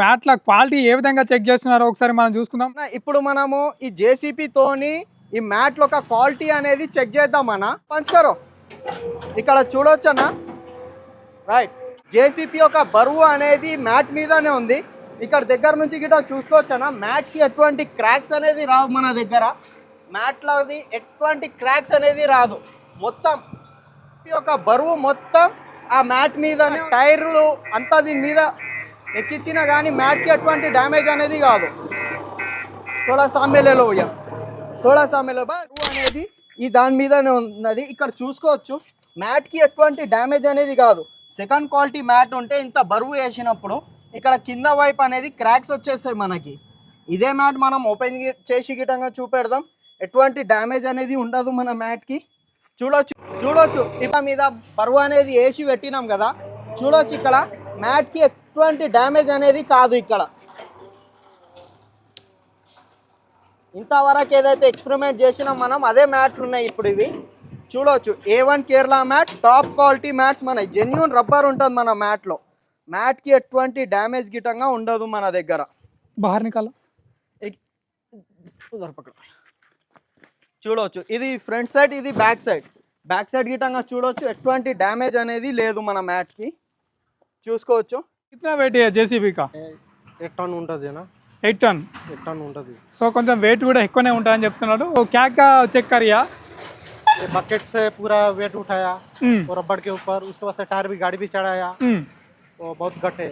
మ్యాట్ల quality ఏ విధంగా check చేస్తున్నారో ఒకసారి మనం చూసుకుందాం. ఇప్పుడు మనము ఈ జేసీపీ తోని ఈ మ్యాట్ల యొక్క క్వాలిటీ అనేది చెక్ చేద్దామన్న పంచుకోరు. ఇక్కడ చూడొచ్చనా రైట్. జేసీపీ యొక్క బరువు అనేది మ్యాట్ మీదనే ఉంది. ఇక్కడ దగ్గర నుంచి గిట్ట చూసుకోవచ్చనా మ్యాట్కి ఎటువంటి క్రాక్స్ అనేది రావు మన దగ్గర. మ్యాట్లోది ఎటువంటి క్రాక్స్ అనేది రాదు. మొత్తం యొక్క బరువు మొత్తం ఆ మ్యాట్ మీదనే టైర్లు అంతా దీని మీద ఎక్కించినా కానీ మ్యాట్కి ఎటువంటి డ్యామేజ్ అనేది కాదు. తోడా సామెలలో పోయా. తోడా సామెలో రూ అనేది ఈ దాని మీదనే ఉన్నది. ఇక్కడ చూసుకోవచ్చు మ్యాట్కి ఎటువంటి డ్యామేజ్ అనేది కాదు. సెకండ్ క్వాలిటీ మ్యాట్ ఉంటే ఇంత బరువు వేసినప్పుడు ఇక్కడ కింద వైపు అనేది క్రాక్స్ వచ్చేస్తాయి మనకి. ఇదే మ్యాట్ మనం ఓపెన్ చేసి గిటంగా చూపెడదాం. ఎటువంటి డ్యామేజ్ అనేది ఉండదు మన మ్యాట్కి. చూడొచ్చు చూడవచ్చు ఇట్లా మీద బరువు అనేది వేసి పెట్టినాం కదా. చూడొచ్చు ఇక్కడ మ్యాట్కి ఎటువంటి డ్యామేజ్ అనేది కాదు ఇక్కడ. ఇంతవరకు ఏదైతే ఎక్స్పెరిమెంట్ చేసినా మనం అదే మ్యాట్లు ఉన్నాయి ఇప్పుడు ఇవి. చూడవచ్చు A one Kerala mat top quality mats మన జెన్యున్ రబ్బర్ ఉంటుంది మన మ్యాట్లో. మ్యాట్కి ఎటువంటి డ్యామేజ్ గిటంగా ఉండదు మన దగ్గర. బాహర్ నికాలో ఎక్- ఉదర్ పక్కన. చూడవచ్చు ఇది ఫ్రంట్ సైడ్ ఇది బ్యాక్ సైడ్. బ్యాక్ సైడ్ గిటంగా చూడవచ్చు ఎటువంటి డ్యామేజ్ అనేది లేదు మన మ్యాట్కి. చూసుకోవచ్చు. कितना वेट है जेसीबी का? एक टन उठा ना। एट टन एट टन उठा सो कुछ वेट उठा क्या का चेक करिया बकेट से पूरा वेट उठाया और रबड़ के ऊपर उसके बाद से टायर भी गाड़ी भी चढ़ाया। वो बहुत घटे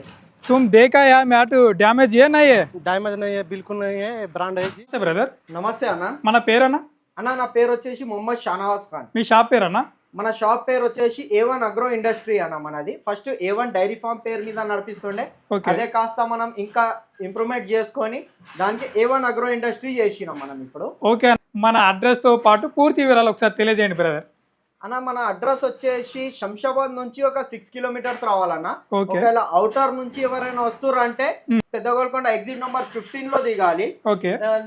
तुम देखा यार मैट डैमेज है ना ये? डैमेज नहीं है बिल्कुल नहीं है ब्रांड है जी। ब्रदर नमस्ते अना मना पेर अना अना ना पेर वच्चेसी मोहम्मद शानवास खान मी शॉप पेर अना మన షాప్ పేరు వచ్చేసి ఏ వన్ అగ్రో ఇండస్ట్రీ అన్న మనది. First A one dairy farm పేరు మీద నడిపిస్తుండే. అదే కాస్త మనం ఇంకా ఇంప్రూవ్మెంట్ చేసుకొని దానికి ఏ వన్ అగ్రో ఇండస్ట్రీ చేసినాం మనం ఇప్పుడు. ఓకే మన అడ్రస్తో పాటు పూర్తి వివరాలు ఒకసారి తెలియజేయండి బ్రదర్ అన్న మన అడ్రస్ వచ్చేసి శంషాబాద్ నుంచి ఒక సిక్స్ కిలోమీటర్స్ రావాలన్న. ఓకే. ఒకవేళ అవుటర్ నుంచి ఎవరైనా వస్తుర్రు అంటే Hmm. పెద్ద గోల్కొండ ఎగ్జిట్ నంబర్ ఫిఫ్టీన్లో దిగాలి.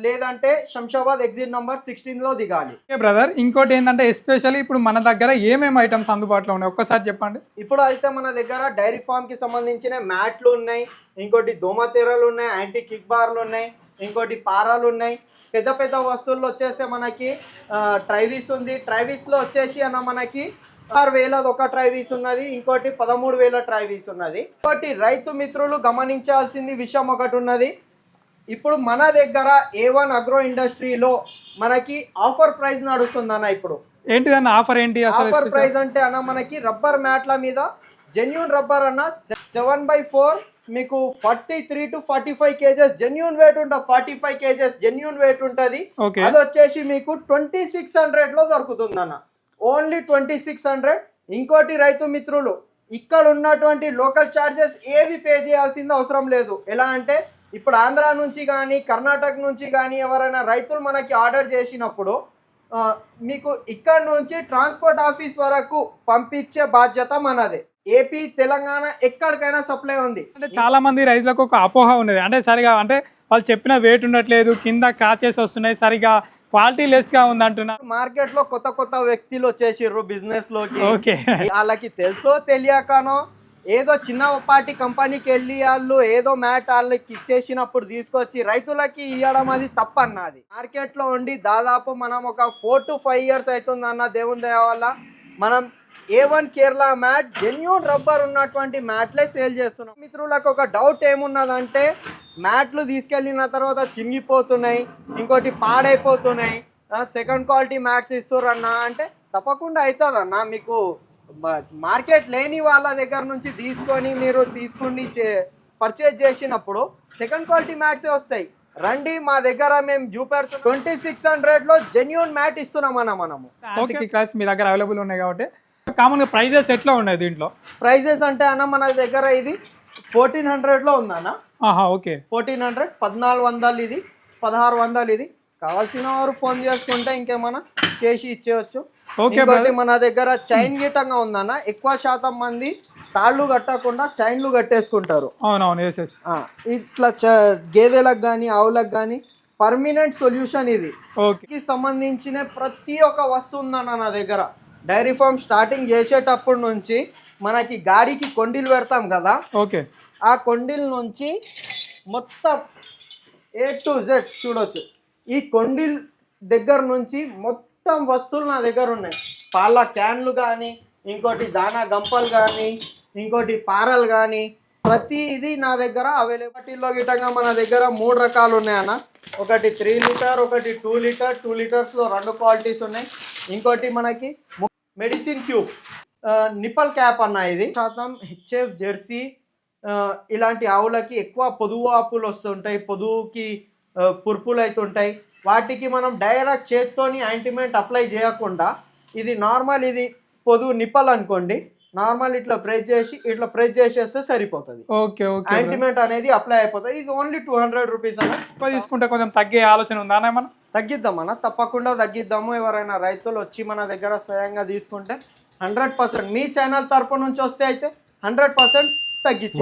లేదంటే శంషాబాద్ ఎగ్జిట్ నంబర్ సిక్స్టీన్లో దిగాలి. ఓకే బ్రదర్ ఇంకోటి ఏంటంటే ఎస్పెషల్లీ ఇప్పుడు మన దగ్గర ఏమేమి ఐటమ్స్ అందుబాటులో ఉన్నాయి? ఒక్కసారి చెప్పండి. ఇప్పుడు అయితే మన దగ్గర డైరీ ఫార్మ్కి సంబంధించిన మ్యాట్లు ఉన్నాయి. ఇంకోటి దోమతెరలు ఉన్నాయి యాంటీ కిక్ బార్లు ఉన్నాయి. ఇంకోటి పారాలు ఉన్నాయి. పెద్ద పెద్ద వస్తువుల్లో వచ్చేసి మనకి ట్రైవీస్ ఉంది. ట్రైవీస్లో వచ్చేసి అన్న మనకి ఆరు వేలది ఒక ట్రైవీస్ ఉన్నది. ఇంకోటి పదమూడు వేల ట్రైవీస్ ఉన్నది. ఇంకోటి రైతు మిత్రులు గమనించాల్సింది విషయం ఒకటి ఉన్నది. ఇప్పుడు మన దగ్గర ఏ వన్ అగ్రో ఇండస్ట్రీలో మనకి ఆఫర్ ప్రైస్ నడుస్తుంది అన్న ఇప్పుడు. ఏంటిదన్న ఆఫర్ ఏంటి ఆఫర్? ప్రైస్ అంటే అన్న మనకి రబ్బర్ మ్యాట్ల మీద జెన్యున్ రబ్బర్ అన్న సెవెన్ బై ఫోర్ మీకు forty three to forty five kgs genuine weight ఉంటుంది forty five kgs genuine weight ఉంటుంది అది వచ్చేసి మీకు ట్వంటీ సిక్స్ హండ్రెడ్లో దొరుకుతుంది అన్న ఓన్లీ ట్వంటీ సిక్స్ హండ్రెడ్ ఇంకోటి రైతు మిత్రులు ఇక్కడ ఉన్నటువంటి లోకల్ చార్జెస్ ఏవి పే చేయాల్సింది అవసరం లేదు. ఎలా అంటే ఇప్పుడు ఆంధ్ర నుంచి కానీ కర్ణాటక నుంచి కానీ ఎవరైనా రైతులు మనకి ఆర్డర్ చేసినప్పుడు మీకు ఇక్కడ నుంచి ట్రాన్స్పోర్ట్ ఆఫీస్ వరకు పంపించే బాధ్యత మనదే. ఏపీ తెలంగాణ ఎక్కడికైనా సప్లై ఉంది. అంటే చాలా మంది రైతులకు ఒక అపోహ ఉన్నది. అంటే సరిగా అంటే వాళ్ళు చెప్పిన వెయిట్ ఉండట్లేదు కింద కాచేసి వస్తున్నాయి సరిగా క్వాలిటీ లెస్గా ఉంది అంటున్నారు మార్కెట్లో కొత్త కొత్త వ్యక్తులు వచ్చేసిర్రు బిజినెస్లోకి. ఓకే. వాళ్ళకి తెలుసో తెలియకనో ఏదో చిన్నపాటి కంపెనీకి వెళ్ళి వాళ్ళు ఏదో మ్యాట్ వాళ్ళకి ఇచ్చేసినప్పుడు తీసుకొచ్చి రైతులకి ఇవ్వడం అది తప్పన్నది. మార్కెట్లో ఉండి దాదాపు మనం ఒక ఫోర్ టు ఫైవ్ ఇయర్స్ అవుతుంది అన్న దేవుని దయ వల్ల మనం A one Kerala mat genuine rubber ఉన్నటువంటి మ్యాట్లే సేల్ చేస్తున్నాం. మిత్రులకు ఒక డౌట్ ఏమున్నదంటే మ్యాట్లు తీసుకెళ్ళిన తర్వాత చిమ్మిపోతున్నాయి ఇంకోటి పాడైపోతున్నాయి. సెకండ్ క్వాలిటీ మ్యాట్స్ ఇస్తుర్రన్న అంటే తప్పకుండా అవుతుందన్నా మీకు మార్కెట్ లేని వాళ్ళ దగ్గర నుంచి తీసుకొని మీరు తీసుకుని పర్చేజ్ చేసినప్పుడు సెకండ్ క్వాలిటీ మ్యాట్సే వస్తాయి. రండి మా దగ్గర మేము చూపెడుతున్నాం ట్వంటీ సిక్స్ హండ్రెడ్లో జెన్యున్ మ్యాట్ ఇస్తున్నామన్న మనము. క్లాస్ మీ దగ్గర అవైలబుల్ ఉన్నాయి కాబట్టి కామన్గా ప్రైజెస్ ఎట్లా ఉన్నాయి దీంట్లో? ప్రైజెస్ అంటే అన్న మన దగ్గర ఇది ఫోర్టీన్ హండ్రెడ్లో ఉందన్న. ఆహా ఓకే. ఫోర్టీన్ హండ్రెడ్ పద్నాలుగు వందలు ఇది పదహారు వందలు ఇది. కావాల్సిన వారు ఫోన్ చేసుకుంటే ఇంకేమైనా చేసి ఇచ్చేయచ్చు. ఓకే ఇంకోటి మన దగ్గర చైన్ గీటంగా ఉందన్న. ఎక్కువ శాతం మంది తాళ్ళు కట్టకుండా చైన్లు కట్టేసుకుంటారు. ఇట్లా గేదెలకు కానీ ఆవులకు కానీ పర్మనెంట్ సొల్యూషన్ ఇది. సంబంధించిన ప్రతి ఒక్క వస్తువు ఉందన్న నా దగ్గర. డైరీ ఫార్మ్ స్టార్టింగ్ చేసేటప్పటి నుంచి మనకి గాడికి కొండీలు పెడతాం కదా ఓకే. ఆ కొండీల నుంచి మొత్తం ఏ టు జెడ్ చూడొచ్చు. ఈ కొండిల్ దగ్గర నుంచి మొత్తం వస్తువులు నా దగ్గర ఉన్నాయి. పాల క్యాన్లు కానీ ఇంకోటి దానా గంపలు కానీ ఇంకోటి పారలు కానీ ప్రతి ఇది నా దగ్గర అవైలబిలిటీలో గిట్టంగా మన దగ్గర మూడు రకాలు ఉన్నాయన్న. ఒకటి త్రీ లీటర్ ఒకటి టూ లీటర్ టూ లీటర్స్లో రెండు క్వాలిటీస్ ఉన్నాయి. ఇంకోటి మనకి మెడిసిన్ క్యూబ్. నిప్పల్ క్యాప్ అన్న ఇది. శాతం హెచ్ఎఫ్ జెర్సీ ఇలాంటి ఆవులకి ఎక్కువ పొదువు ఆపులు వస్తుంటాయి పొదువుకి పురుపులు అవుతుంటాయి వాటికి మనం డైరెక్ట్ చేత్తోని యాంటిమెంట్ అప్లై చేయకుండా ఇది నార్మల్ ఇది పొదువు నిప్పల్ అనుకోండి నార్మల్ ఇట్లా ప్రెస్ చేసి ఇట్లా ప్రెస్ చేసేస్తే సరిపోతుంది. ఓకే ఓకే యాంటిమెంట్ అనేది అప్లై అయిపోతుంది. ఇది ఓన్లీ టూ హండ్రెడ్ రూపీస్ అన్న. తీసుకుంటే కొంచెం తగ్గే ఆలోచన ఉందా అన్న తగ్గిద్దాం అన్న తప్పకుండా తగ్గిద్దాము. ఎవరైనా రైతులు వచ్చి మన దగ్గర స్వయంగా తీసుకుంటే హండ్రెడ్ పర్సెంట్ మీ ఛానల్ తరపు నుంచి వస్తే అయితే హండ్రెడ్ పర్సెంట్ తగ్గించి